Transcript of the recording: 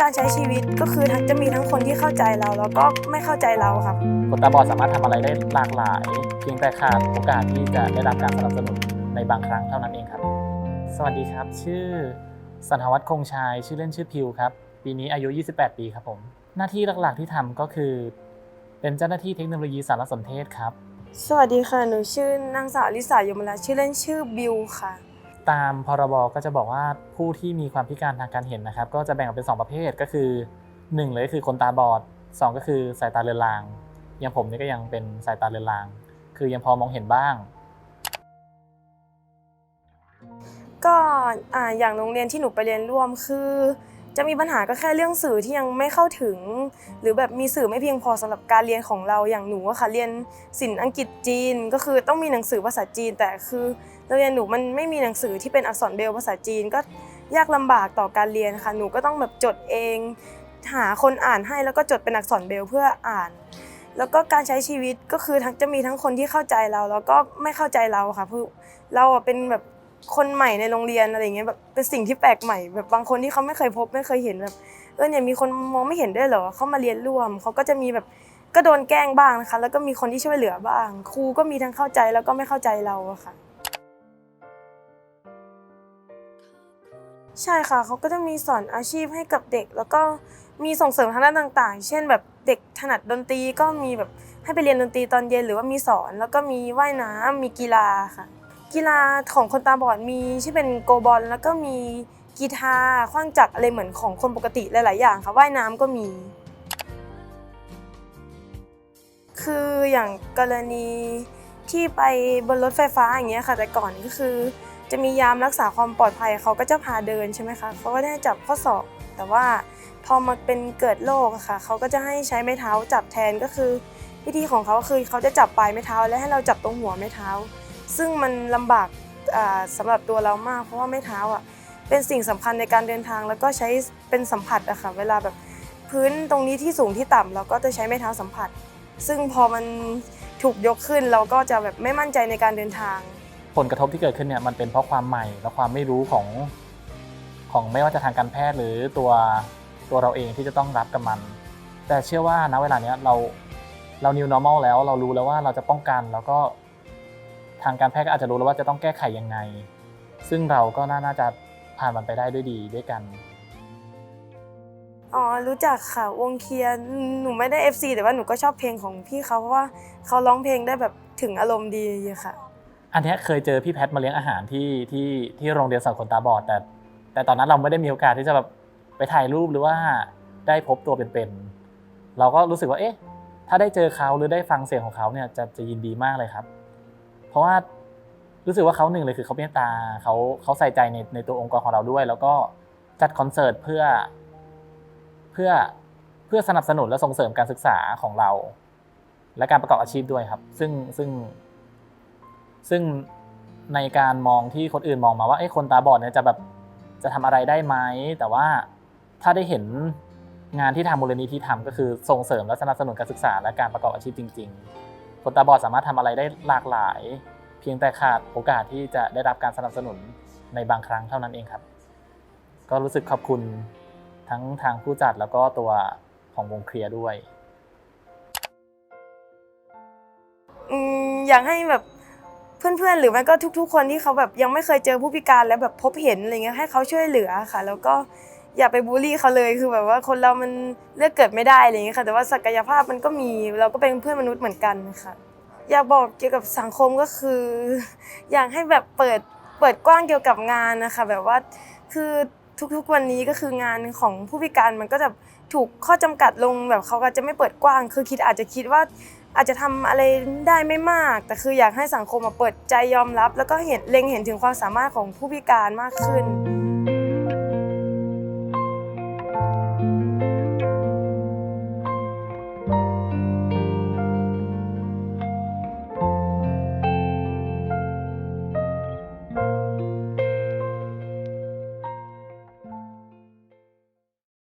การใช้ชีวิตก็คือทั้งจะมีทั้งคนที่เข้าใจเราแล้วก็ไม่เข้าใจเราครับ คนตาบอดสามารถทำอะไรได้หลากหลาย เพียงแต่ขาดโอกาสที่จะได้รับการสนับสนุนในบางครั้งเท่านั้นเองครับ สวัสดีครับ ชื่อสันทวัฒน์คงชายชื่อเล่นชื่อพิวครับ ปีนี้อายุ 28 ปีครับผม หน้าที่หลักๆที่ทำก็คือ เป็นเจ้าหน้าที่เทคโนโลยีสารสนเทศครับ สวัสดีค่ะหนูชื่อนางสาวลิสายมราชื่อเล่นชื่อบิวค่ะ ตามพรบก็จะบอกว่าผู้ที่มีความพิการทางการเห็นนะครับ ก็จะแบ่งออกเป็น 2 ประเภทก็คือ 1 เลยก็คือคนตาบอด 2 ก็คือสายตาเลือนราง อย่างผมนี่ก็ยังเป็นสายตาเลือนราง คือยังพอมองเห็นบ้าง ก็อ่าอย่างโรงเรียนที่หนูไปเรียนร่วมคือ จะมีปัญหาก็แค่เรื่องสื่อที่ยังไม่เข้าถึง หรือแบบมีสื่อไม่เพียงพอสำหรับการเรียนของเราอย่างหนูอะค่ะเรียนศิลป์อังกฤษจีน ก็คือต้องมีหนังสือภาษาจีน แต่คือโรงเรียนหนูมันไม่มีหนังสือที่เป็นอักษรเบรลภาษาจีน ก็ยากลำบากต่อการเรียนค่ะหนูก็ต้องแบบจดเอง หาคนอ่านให้แล้วก็จดเป็นอักษรเบรลเพื่ออ่าน แล้วก็การใช้ชีวิตก็คือทั้งจะมีทั้งคนที่เข้าใจเรา แล้วก็ไม่เข้าใจเราค่ะคือเราเป็นแบบ คนใหม่ในโรงเรียนอะไรอย่างเงี้ยแบบเป็นสิ่งที่แปลกใหม่แบบบางคนที่เขาไม่เคยพบไม่เคยเห็นแบบเออเนี่ยมีคนมองไม่เห็นด้วยเหรอเขามาเรียนร่วมเขาก็จะมีแบบก็โดนแกล้งบ้างนะคะ แล้วก็มีคนที่ช่วยเหลือบ้าง ครูก็มีทั้งเข้าใจแล้วก็ไม่เข้าใจเราอะค่ะ ใช่ค่ะเขาก็จะมีสอนอาชีพให้กับเด็ก แล้วก็มีส่งเสริมทางด้านต่าง ๆ เช่นแบบเด็กถนัดดนตรีก็มีแบบให้ไปเรียนดนตรีตอนเย็นหรือว่ามีสอน แล้วก็มีว่ายน้ำมีกีฬาค่ะ กีฬาของคนตาบอดมีที่เป็นโกบอลแล้วก็มีกีตาร์ขว้างจักรอะไรเหมือนของคนปกติหลาย ๆ อย่างค่ะว่ายน้ำก็มี คืออย่างกรณีที่ไปบนรถไฟฟ้าอย่างเงี้ยค่ะ แต่ก่อนก็คือ จะมียามรักษาความปลอดภัยเขาก็จะพาเดินใช่ไหมคะเขาก็ได้จับข้อศอกแต่ว่าพอมาเป็นเกิดโรคค่ะเขาก็จะให้ใช้ไม้เท้าจับแทนก็คือ วิธีของเขาคือเขาจะจับปลายไม้เท้า และให้เราจับตรงหัวไม้เท้า ซึ่งมันลำบากอ่าสำหรับตัวเรามาก เพราะว่าไม้เท้าอะเป็นสิ่งสำคัญในการเดินทางแล้วก็ใช้เป็นสัมผัสอะค่ะเวลาแบบพื้นตรงนี้ที่สูงที่ต่ำเราก็จะใช้ไม้เท้าสัมผัส ซึ่งพอมันถูกยกขึ้นเราก็จะแบบไม่มั่นใจในการเดินทาง ผลกระทบที่เกิดขึ้นเนี่ยมันเป็นเพราะความใหม่และความไม่รู้ของของไม่ว่าจะทางการแพทย์หรือตัวตัวเราเองที่จะต้องรับกับมัน แต่เชื่อว่าณเวลาเนี้ยเราเรา new normal แล้วเรารู้แล้วว่าเราจะป้องกันแล้วก็ ทางการแพทย์ก็อาจจะรู้แล้วว่าจะต้องแก้ไขยังไง ซึ่งเราก็น่าน่าจะผ่านมันไปได้ด้วยดีด้วยกัน อ๋อ รู้จักค่ะ วงเคลียร์หนูไม่ได้ FC แต่ว่าหนูก็ชอบเพลงของพี่เขาเพราะว่าเขาร้องเพลงได้แบบถึงอารมณ์ดีค่ะ อันเนี้ยเคยเจอพี่แพทมาเลี้ยงอาหารที่ที่ที่โรงเรียนสอนคนตาบอด แต่ แต่ตอนนั้นเราไม่ได้มีโอกาสที่จะแบบไปถ่ายรูปหรือว่าได้พบตัวเป็นๆเราก็รู้สึกว่าเอ๊ะถ้าได้เจอเขาหรือได้ฟังเสียงของเขาเนี่ยจะจะยินดีมากเลยครับเพ ราะว่ารู้สึกว่าเขาหนึ่งเลยคือเขาเมตตาเขาเขาใส่ใจในในตัวองค์กรของเราด้วย แล้วก็จัดคอนเสิร์ตเพื่อเพื่อเพื่อสนับสนุนและส่งเสริมการศึกษาของเรา และการประกอบอาชีพด้วยครับ ซึ่งซึ่ง ซึ่งในการมองที่คนอื่นมองมาว่าไอ้คนตาบอดเนี่ยจะแบบจะทำอะไรได้ไหมแต่ว่าถ้าได้เห็นงานที่ทางมูลนิธิทำก็คือส่งเสริมและสนับสนุนการศึกษาและการประกอบอาชีพจริง ๆ คนตาบอดสามารถทำอะไรได้หลากหลาย เพียงแต่ขาดโอกาสที่จะได้รับการสนับสนุนในบางครั้งเท่านั้นเองครับ ก็รู้สึกขอบคุณทั้งทางผู้จัดแล้วก็ตัวของวงเคลียร์ด้วยอืมอยากให้แบบเพื่อนๆ หรือไม่ก็ทุก ๆ คนที่เขาแบบยังไม่เคยเจอผู้พิการแล้วแบบพบเห็นอะไรเงี้ยให้เขาช่วยเหลือค่ะ แล้วก็ อย่าไปบูลลี่เขาเลยคือแบบว่าคนเรามันเลือกเกิดไม่ได้อะไรเงี้ยค่ะ แต่ว่าศักยภาพมันก็มีเราก็เป็นเพื่อนมนุษย์เหมือนกันค่ะ อยากบอกเกี่ยวกับสังคมก็คือ อยากให้แบบเปิดเปิดกว้างเกี่ยวกับงานนะคะ แบบว่าคือทุกๆวันนี้ก็คืองานของผู้พิการมันก็จะถูกข้อจำกัดลงแบบเขาก็จะไม่เปิดกว้าง คือคิดอาจจะคิดว่าอาจจะทำอะไรได้ไม่มาก แต่คืออยากให้สังคมมาเปิดใจยอมรับ แล้วก็เห็นเล็งเห็นถึงความสามารถของผู้พิการมากขึ้น